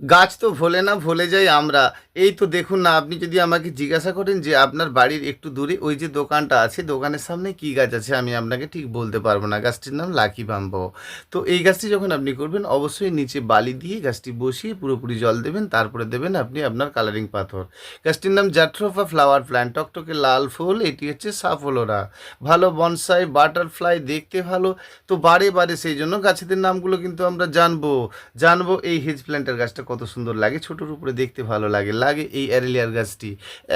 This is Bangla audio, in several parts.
গাছ তো ভোলে না ভোলে যাই আমরা। এই তো দেখুন না, আপনি যদি আমাকে জিজ্ঞাসা করেন যে আপনার বাড়ির একটু দূরে ওই যে দোকানটা আছে, দোকানের সামনে কি গাছ আছে, আমি আপনাকে ঠিক বলতে পারব না। গাছটির নাম লাকি বাম্বো। তো এই গাছটি যখন আপনি করবেন, অবশ্যই নিচে বালি দিয়ে গাছটি বসিয়ে পুরোপুরি জল দেবেন, তারপরে দেবেন আপনি আপনার কালারিং পাথর। গাছটির নাম জাট্রোফা ফ্লাওয়ার প্ল্যান্ট। টকটকে লাল ফুল, এটি হচ্ছে সাফলোরা। ভালো বনসাই, বাটারফ্লাই দেখতে ভালো। তো বারে বারে সেই জন্য গাছেদের নামগুলো কিন্তু আমরা জানব। জানব এই হেজ প্ল্যান্টের গাছটা কত সুন্দর লাগে, ছোটোর উপরে দেখতে ভালো লাগে। লাগে এই অ্যারেলিয়ার গাছটি।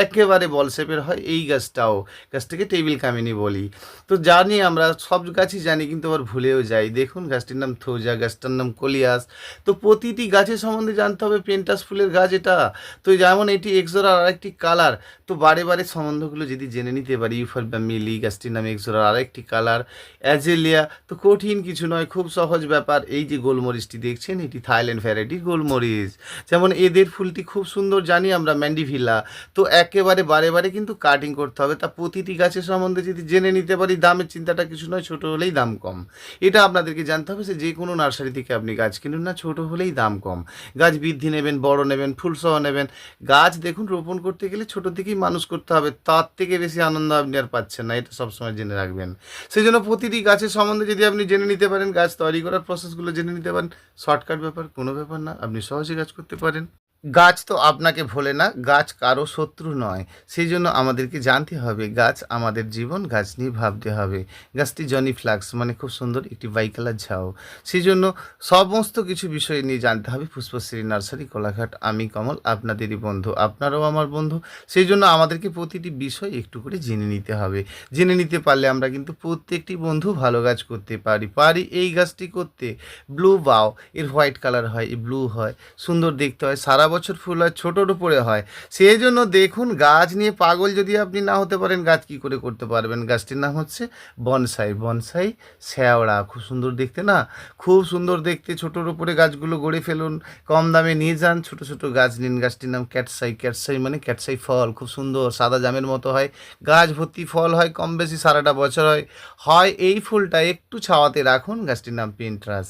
একেবারে বল শেপের হয় এই গাছটাও। গাছটাকে টেবিল কামিনী বলি। তো জানি আমরা, সব গাছই জানি কিন্তু আবার ভুলেও যাই। দেখুন গাছটির নাম থোজা, গাছটার নাম কলিয়াস। তো প্রতিটি গাছের সম্বন্ধে জানতে হবে, পেন্টাস ফুলের গাছ এটা। তো যেমন এটি এক্সোরার আরেকটি কালার। তো বারে বারে সম্বন্ধগুলো যদি জেনে নিতে পারি ইউফারবা মিলি, গাছটির নাম এক্সোরার আরেকটি কালার। অ্যাজেলিয়া, তো কঠিন কিছু নয়, খুব সহজ ব্যাপার। এই যে গোলমরিচটি দেখছেন, এটি থাইল্যান্ড ভ্যারাইটি গোলমরিচ। যেমন এদের ফুলটি খুব সুন্দর জানি আমরা ম্যান্ডিভিলা। তো একেবারে বারে বারে কিন্তু কাটিং করতে হবে। তা প্রতিটি গাছের সম্বন্ধে যদি জেনে নিতে পারি, দামের চিন্তাটা কিছু নয়, ছোটো হলেই দাম কম। এটা আপনাদেরকে জানতে হবে যে যে কোনো নার্সারি থেকে আপনি গাছ কিনুন না, ছোট হলেই দাম কম। গাছ বৃদ্ধি নেবেন, বড় নেবেন ফুলসহ নেবেন। গাছ দেখুন, রোপণ করতে গেলে ছোট থেকেই মানুষ করতে হবে। তার থেকে বেশি আনন্দ আপনি আর পাচ্ছেন না, এটা সবসময় জেনে রাখবেন। সেই জন্য প্রতিটি গাছের সম্বন্ধে যদি আপনি জেনে নিতে পারেন, গাছ তৈরি করার প্রসেসগুলো জেনে নিতে পারেন শর্টকাট ব্যাপার কোনো ব্যাপার না, আপনি সহজে কাজ করতে পারেন। গাছ তো আপনাকে ভোলে না, গাছ কারও শত্রু নয়। সেই জন্য আমাদেরকে জানতে হবে, গাছ আমাদের জীবন, গাছ নিয়ে ভাবতে হবে। গাছটি জনি ফ্লাক্স মানে খুব সুন্দর একটি বাইকালার ঝাউ। সেই জন্য সমস্ত কিছু বিষয় নিয়ে জানতে হবে পুষ্পশ্রী নার্সারি, কোলাঘাট। আমি কমল, আপনাদেরই বন্ধু, আপনারাও আমার বন্ধু। সেই জন্য আমাদেরকে প্রতিটি বিষয় একটু করে জেনে নিতে হবে। জেনে নিতে পারলে আমরা কিন্তু প্রত্যেকটি বন্ধু ভালো গাছ করতে পারি। পারি এই গাছটি করতে। ব্লু বাও, এর হোয়াইট কালার হয় ব্লু হয়। সুন্দর দেখতে হয়, সারা বছর ফুল হয়, ছোটোর উপরে হয়। সেই জন্য দেখুন, গাছ নিয়ে পাগল যদি আপনি না হতে পারেন, গাছ কি করে করতে পারবেন? গাছটির নাম হচ্ছে বনসাই। বনসাই শ্যাওড়া। খুব সুন্দর দেখতে না? খুব সুন্দর দেখতে। ছোটোর উপরে গাছগুলো গড়ে ফেলুন। কম দামে নিয়ে যান। ছোটো ছোটো গাছ নিন। গাছটির নাম ক্যাটসাই। ক্যাটসাই মানে ক্যাটসাই ফল। খুব সুন্দর। সাদা জামের মতো হয়। গাছ ভর্তি ফল হয়, কম বেশি সারাটা বছর হয়। হয় এই ফুলটা একটু ছাওয়াতে রাখুন। গাছটির নাম পেন্ট্রাস।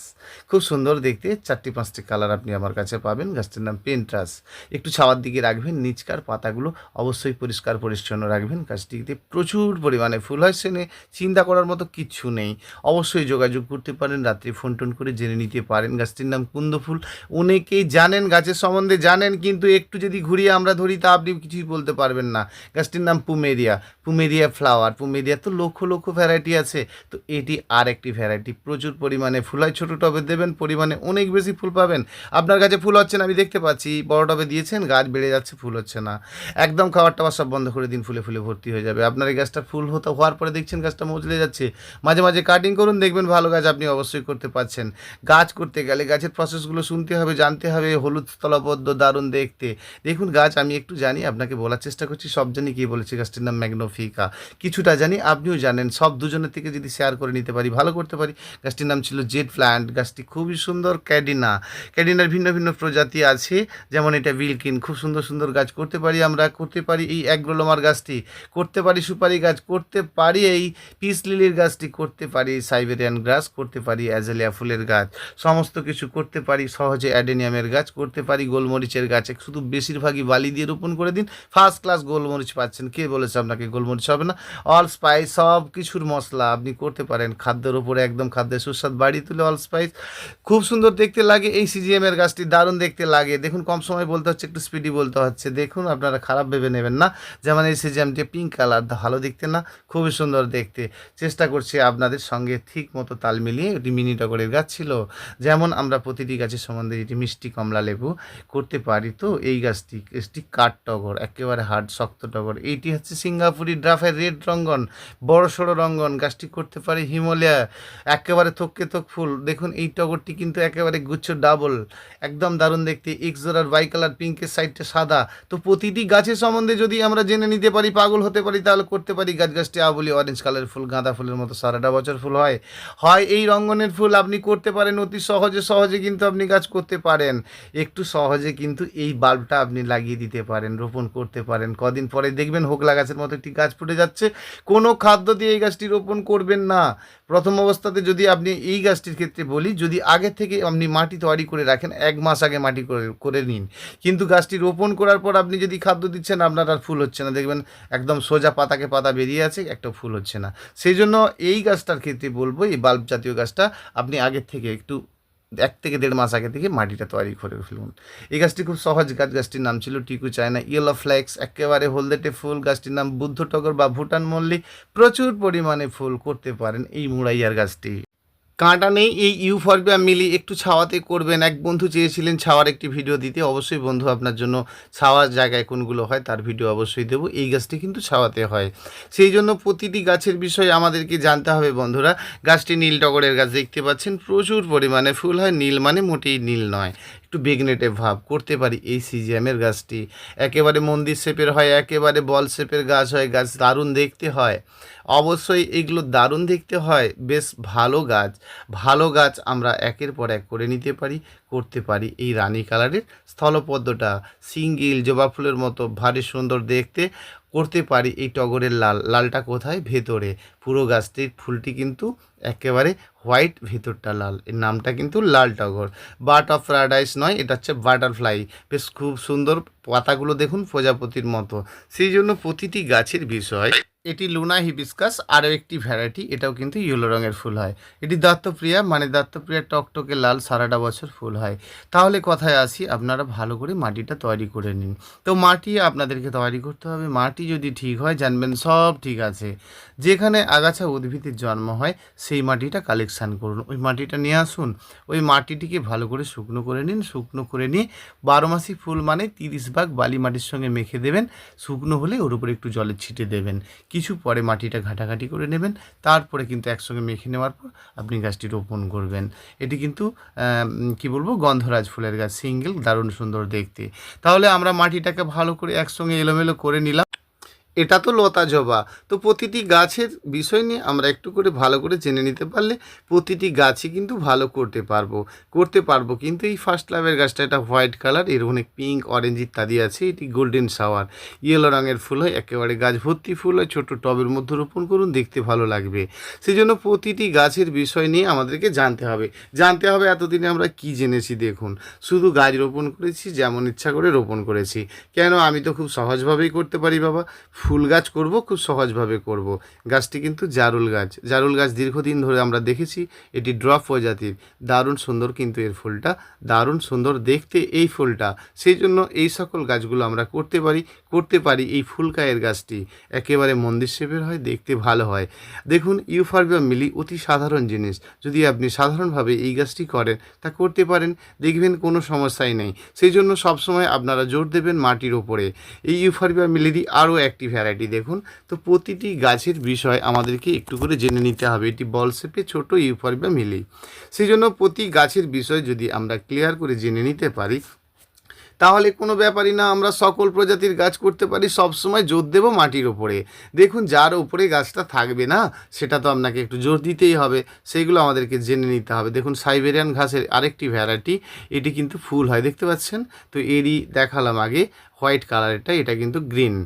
খুব সুন্দর দেখতে। চারটি, পাঁচটি কালার আপনি আমার কাছে পাবেন। গাছটির নাম পেন্ট্রাস। একটু ছাওয়ার দিকে রাখবেন, নিচকার পাতাগুলো অবশ্যই পরিষ্কার পরিচ্ছন্ন রাখবেন। গাছটিতে প্রচুর পরিমাণে ফুল হয় সেনে চিন্তা করার মতো কিচ্ছু নেই। অবশ্যই যোগাযোগ করতে পারেন, রাত্রি ফোন টোন করে জেনে নিতে পারেন গাছটির নাম কুন্দ ফুল। অনেকেই জানেন গাছের সম্বন্ধে, জানেন কিন্তু একটু যদি ঘুরিয়ে আমরা ধরি, তা আপনি কিছুই বলতে পারবেন না। গাছটির নাম পুমেরিয়া। পুমেরিয়া ফ্লাওয়ার। পুমেরিয়া তো লক্ষ লক্ষ ভ্যারাইটি আছে। তো এটি আর একটি ভ্যারাইটি প্রচুর পরিমাণে ফুল হয়, ছোটো টবে দেবেন, পরিমাণে অনেক বেশি ফুল পাবেন। আপনার কাছে ফুল হচ্ছে না, আমি দেখতে পাচ্ছি। বড় টবে দিয়েছেন, গাছ বেড়ে যাচ্ছে, ফুল হচ্ছে না। একদম খাবার টাবার সব বন্ধ করে দিন, ফুলে ফুলে ভর্তি হয়ে যাবে। আপনার এই গাছটা ফুল হতে হওয়ার পরে দেখছেন গাছটা মজলে যাচ্ছে। মাঝে মাঝে কাটিং করুন, দেখবেন ভালো গাছ আপনি অবশ্যই করতে পারছেন। গাছ করতে গেলে গাছের প্রসেসগুলো শুনতে হবে, জানতে হবে, হলুদ স্থলবদ্ধ, দারুণ দেখতে। দেখুন গাছ, আমি একটু জানি, আপনাকে বলার চেষ্টা করছি, সব জানি কি বলেছি গাছটির নাম ম্যাগনোফিকা। কিছুটা জানি, আপনিও জানেন, সব দুজনের থেকে যদি শেয়ার করে নিতে পারি, ভালো করতে পারি। গাছটির নাম ছিল জেড প্ল্যান্ট গাছটি খুবই সুন্দর, ক্যাডিনা। ক্যাডিনার ভিন্ন ভিন্ন প্রজাতি আছে যেমন এটা বিলকিন খুব সুন্দর সুন্দর গাছ করতে পারি আমরা, করতে পারি এই অ্যাগ্রোলোমার গাছটি, করতে পারি সুপারি গাছ, করতে পারি এই পিস লিলির গাছটি, করতে পারি সাইবেরিয়ান গাছ করতে পারি অ্যাজেলিয়া ফুলের গাছ, সমস্ত কিছু করতে পারি, সহজে অ্যাডেনিয়ামের গাছ, করতে পারি গোলমরিচের গাছ শুধু বেশিরভাগই বালি দিয়ে রোপণ করে দিন ফার্স্ট ক্লাস গোলমরিচ পাচ্ছেন, কে বলেছে আপনাকে গোলমরিচ হবে না? অল স্পাইস সব কিছুর মশলা, আপনি করতে পারেন, খাদ্যের উপরে একদম খাদ্যের সুস্বাদ বাড়িয়ে তুলে অল স্পাইস খুব সুন্দর দেখতে লাগে, এই সিজিএমের গাছটি দারুণ দেখতে লাগে, দেখুন কম সময় বলতে হচ্ছে, একটু স্পিডি বলতে হচ্ছে। দেখুন, আপনারা খারাপ ভেবে নেবেন না। যেমন এই সিজিএমটি পিঙ্ক কালার ভালো দেখতে না, খুবই সুন্দর দেখতে। চেষ্টা করছি আপনাদের সঙ্গে ঠিক মতো তাল মিলিয়ে এটি মিনি টগরের গাছ ছিল। যেমন আমরা প্রতিটি গাছের সম্বন্ধে এটি মিষ্টি কমলা লেবু করতে পারি, তো এই গাছটি, এটি কাঠ টগর, একেবারে হার্ড শক্ত টগর। এইটি হচ্ছে সিঙ্গাপুরি ড্রাফের রেড রঙ্গন, বড় সড়ো রঙ্গন। গাছটি করতে পারি হিমালয়া, একেবারে থককে থক ফুল। দেখুন, এই টগরটি কিন্তু একেবারে গুচ্ছ ডাবল একদম দারুণ দেখতে। এক্সোরার বাই কালার পিঙ্কের সাইডটা সাদা। তো প্রতিটি গাছের সম্বন্ধে যদি আমরা জেনে নিতে পারি, পাগল হতে পারি, তাহলে করতে পারি। গাছ গাছটি আবলি অরেঞ্জ কালারের ফুল, গাঁদা ফুলের মতো সারাটা বছর ফুল হয়। হয় এই রঙ্গনের ফুল আপনি করতে পারেন, অতি সহজে সহজে কিন্তু আপনি গাছ করতে পারেন। একটু সহজে কিন্তু এই বাল্বটা আপনি লাগিয়ে দিতে পারেন, রোপণ করতে পারেন। কদিন পরে দেখবেন হোগলা গাছের মতো একটি গাছ ফুটে যাচ্ছে। কোনো খাদ্য দিয়ে এই গাছটি রোপণ করবেন না। প্রথম অবস্থাতে যদি আপনি এই গাছটির ক্ষেত্রে বলি, যদি আগে থেকে আপনি মাটি তৈরি করে রাখেন, এক মাস আগে মাটি করে করে নিন। কিন্তু গাছটি রোপণ করার পর আপনি যদি খাদ্য দিচ্ছেন, আপনার আর ফুল হচ্ছে না। দেখবেন একদম সোজা পাতাকে পাতা বেরিয়ে আছে, একটা ফুল হচ্ছে না। সেই জন্য এই গাছটার ক্ষেত্রে বলব, এই বাল্ব জাতীয় গাছটা আপনি আগের থেকে একটু এক থেকে দেড় মাস আগে থেকে মাটিটা তৈরি করে ফেলুন। এই গাছটি খুব সহজ গাছ। গাছটির নাম ছিল টিকু চায়না ইয়েলো ফ্লেক্স। একেবারে হলদেটে ফুল। গাছটির নাম বুদ্ধ টগর বা ভুটান মল্লিক। প্রচুর পরিমাণে ফুল করতে পারেন এই মুড়াইয়ার গাছটি। কাঁটা নেই, এই ইউফরবিয়া মিলি একটু ছাওয়াতে করবেন। এক বন্ধু চেয়েছিলেন ছাওয়ার একটি ভিডিও দিতে। অবশ্যই বন্ধু, আপনার জন্য ছাওয়ার জায়গায় কোনগুলো হয় তার ভিডিও অবশ্যই দেবো। এই গাছটি কিন্তু ছাওয়াতে হয়। সেই জন্য প্রতিটি গাছের বিষয়ে আমাদেরকে জানতে হবে বন্ধুরা। গাছটি নীল টগরের গাছ দেখতে পাচ্ছেন। প্রচুর পরিমাণে ফুল হয়। নীল মানে মোটেই নীল নয়। একটু বেগনেটে ভাব করতে পারি এই সিজিএমের গাছটি। একেবারে মন্দির শেপের হয়, একেবারে বল শেপের গাছ হয়, গাছ দারুণ দেখতে হয়। অবশ্যই এগুলো দারুণ দেখতে হয়, বেশ ভালো গাছ। ভালো গাছ আমরা একের পর এক করে নিতে পারি। করতে পারি এই রানী কালারের স্থলপদ্মটা। সিঙ্গিল জবা ফুলের মতো ভারী সুন্দর দেখতে করতে পারি এই টগরের লাল। লালটা কোথায়? ভেতরে। পুরো গাছটির ফুলটি কিন্তু একেবারে হোয়াইট, ভেতরটা লাল। এর নামটা কিন্তু লাল টগর। বার্ড অফ প্যারাডাইস নয়, এটা হচ্ছে বাটারফ্লাই। বেশ খুব সুন্দর পাতাগুলো দেখুন প্রজাপতির মতো। সেই জন্য প্রতিটি গাছের বিষয় এটি লুনা হিবিস্কাস আরও একটি ভ্যারাইটি এটাও কিন্তু ইয়েলো রঙের ফুল হয়। এটি দত্তপ্রিয়া মানে দত্তপ্রিয়া টকটকে লাল সারাটা বছর ফুল হয়। তাহলে কথায় আসি, আপনারা ভালো করে মাটিটা তৈরি করে নিন। তো মাটি আপনাদেরকে তৈরি করতে হবে। মাটি যদি ঠিক হয়, জানবেন সব ঠিক আছে। যেখানে আগাছা উদ্ভিদের জন্ম হয়, সেই মাটিটা কালেকশান করুন। ওই মাটিটা নিয়ে আসুন। ওই মাটিটিকে ভালো করে শুকনো করে নিন। শুকনো করে নিয়ে বারো মাসি ফুল মানে তিরিশ ভাগ বালি মাটির সঙ্গে মেখে দেবেন। শুকনো হলে ওর উপরে একটু জলের ছিটে দেবেন। কিছু পরে মাটিটা ঘাটাঘাটি করে নেবেন, তারপরে কিন্তু একসঙ্গে মেখে নেওয়ার পর আপনি গাছটি রোপণ করবেন। এটি কিন্তু কি বলব, গন্ধরাজ ফুলের গাছ, সিঙ্গেল, দারুণ সুন্দর দেখতে। তাহলে আমরা মাটিটাকে ভালো করে একসঙ্গে এলোমেলো করে নিলাম। এটা তো লতা জবা। তো প্রতিটি গাছের বিষয় নিয়ে আমরা একটু করে ভালো করে জেনে নিতে পারলে প্রতিটি গাছই কিন্তু ভালো করতে পারব করতে পারব। কিন্তু এই ফার্স্ট লাভের গাছটা এটা হোয়াইট কালারের অনেক পিঙ্ক অরেঞ্জ ইত্যাদি আছে, এটি গোল্ডেন শাওয়ার ইয়েলো রঙের ফুল হয়, একেবারে গাছ ভর্তি ফুল হয়, ছোটো টবের মধ্যে রোপণ করুন, দেখতে ভালো লাগবে। সেই জন্য প্রতিটি গাছের বিষয় নিয়ে আমাদেরকে জানতে হবে। জানতে হবে এতদিনে আমরা কি জেনেছি, দেখুন। শুধু গাছ রোপণ করেছি, যেমন ইচ্ছা করে রোপণ করেছি। কেন? আমি তো খুব সহজভাবেই করতে পারি, বাবা। ফুল গাছ করব, খুব সহজভাবে করব। গাছটি কিন্তু জারুল গাছ। জারুল গাছ দীর্ঘদিন ধরে আমরা দেখেছি, এটি ড্রপ প্রজাতির। দারুণ সুন্দর কিন্তু এর ফুলটা। দারুণ সুন্দর দেখতে এই ফুলটা। সেই জন্য এই সকল গাছগুলো আমরা করতে পারি করতে পারি এই ফুলকায়ের গাছটি। একেবারে মন্দির শেপের হয়, দেখতে ভালো হয়। দেখুন, ইউফারবিয়া মিলি অতি সাধারণ জিনিস। যদি আপনি সাধারণভাবে এই গাছটি করেন, তা করতে পারেন। দেখবেন কোনো সমস্যাই নেই। সেই জন্য সবসময় আপনারা জোর দেবেন মাটির ওপরে। এই ইউফারবিয়া মিলিরই আরও একটি ভ্যারাইটি দেখুন। তো প্রতিটি গাছের বিষয় আমাদেরকে একটু করে জেনে নিতে হবে। এটি বল শেপে ছোটো বা মিলি। সেই জন্য প্রতি গাছের বিষয় যদি আমরা ক্লিয়ার করে জেনে নিতে পারি তাহলে কোনো ব্যাপারই না, আমরা সকল প্রজাতির গাছ করতে পারি, সব সময় জোর দেবো মাটির ওপরে দেখুন, যার উপরে গাছটা থাকবে না, সেটা তো আপনাকে একটু জোর দিতেই হবে। সেইগুলো আমাদেরকে জেনে নিতে হবে। দেখুন, সাইবেরিয়ান ঘাসের আরেকটি ভ্যারাইটি, এটি কিন্তু ফুল হয়, দেখতে পাচ্ছেন? তো এরই দেখালাম আগে, হোয়াইট কালারেরটা, এটা কিন্তু গ্রিন।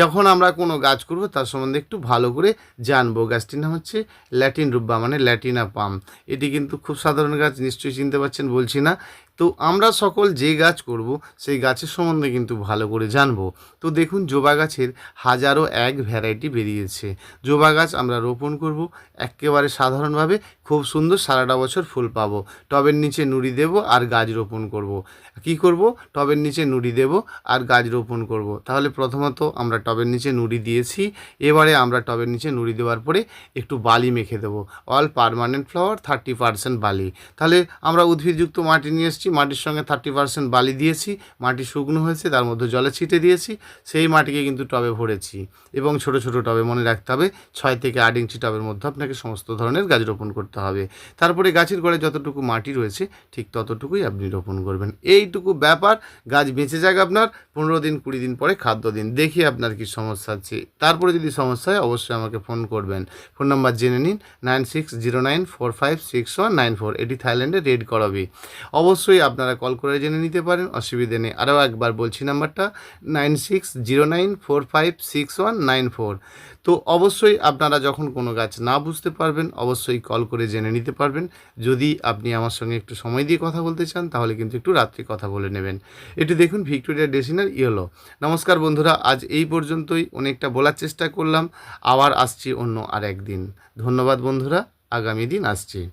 যখন আমরা কোনো গাছ করব, তার সম্বন্ধে একটু ভালো করে জানব। গাছটির নাম হচ্ছে ল্যাটিন রুব্বা মানে ল্যাটিনা পাম। এটি কিন্তু খুব সাধারণ গাছ, নিশ্চয়ই চিনতে পারছেন, বলছি না। তো আমরা সকল যে গাছ করব, সেই গাছের সম্বন্ধে কিন্তু ভালো করে জানব। তো দেখুন, জবা গাছের হাজারো এক ভ্যারাইটি বেরিয়েছে। জবা গাছ আমরা রোপণ করব, একেবারে সাধারণভাবে খুব সুন্দর সারাটা বছর ফুল পাবো। টবের নিচে নুড়ি দেব আর গাছ রোপণ করব। কি করব? টবের নিচে নুড়ি দেব আর গাছ রোপণ করব। তাহলে প্রথমত আমরা টবের নিচে নুড়ি দিয়েছি, এবারে আমরা টবের নিচে নুড়ি দেওয়ার পরে একটু বালি মেখে দেবো। All permanent flower thirty percent বালি। তাহলে আমরা উদ্ভিদযুক্ত মাটি নিয়ে এসেছি মাটির সঙ্গে থার্টি পার্সেন্ট বালি দিয়েছি, মাটি শুকনো হয়েছে, তার মধ্যে জলে ছিটে দিয়েছি, সেই মাটিকে কিন্তু টবে ভরেছি এবং ছোট ছোট টবে মনে রাখতে হবে, ছয় থেকে আট ইঞ্চি টবের মধ্যে আপনাকে সমস্ত ধরনের গাছ রোপণ করতে হবে। তারপরে গাছের গোড়ায় যতটুকু মাটি রয়েছে, ঠিক ততটুকুই আপনি রোপণ করবেন। এইটুকু ব্যাপার, গাছ বেঁচে যাক আপনার, পনেরো দিন, কুড়ি দিন পরে খাদ্য দিন, দেখি আপনার কি সমস্যা আছে তারপরে যদি সমস্যা হয়, অবশ্যই আমাকে ফোন করবেন। ফোন নাম্বার জেনে নিন, nine six zero nine four five six one nine four, এটি থাইল্যান্ডে রেড করাবে অবশ্যই আপনারা কল করে জেনে নিতে পারেন, অসুবিধে নেই। আরও একবার বলছি নাম্বারটা, nine six zero nine four five six one nine four. তো অবশ্যই আপনারা যখন কোনো গাছ না বুঝতে পারবেন, অবশ্যই কল করে জেনে নিতে পারবেন। যদি আপনি আমার সঙ্গে একটু সময় দিয়ে কথা বলতে চান, তাহলে কিন্তু একটু রাত্রি কথা বলে নেবেন। এটি দেখুন ভিক্টোরিয়া ডেসিনার ইয়েলো। নমস্কার বন্ধুরা, আজ এই পর্যন্তই। অনেকটা বলার চেষ্টা করলাম, আবার আসছি অন্য আর একদিন ধন্যবাদ বন্ধুরা, আগামী দিন আসছি।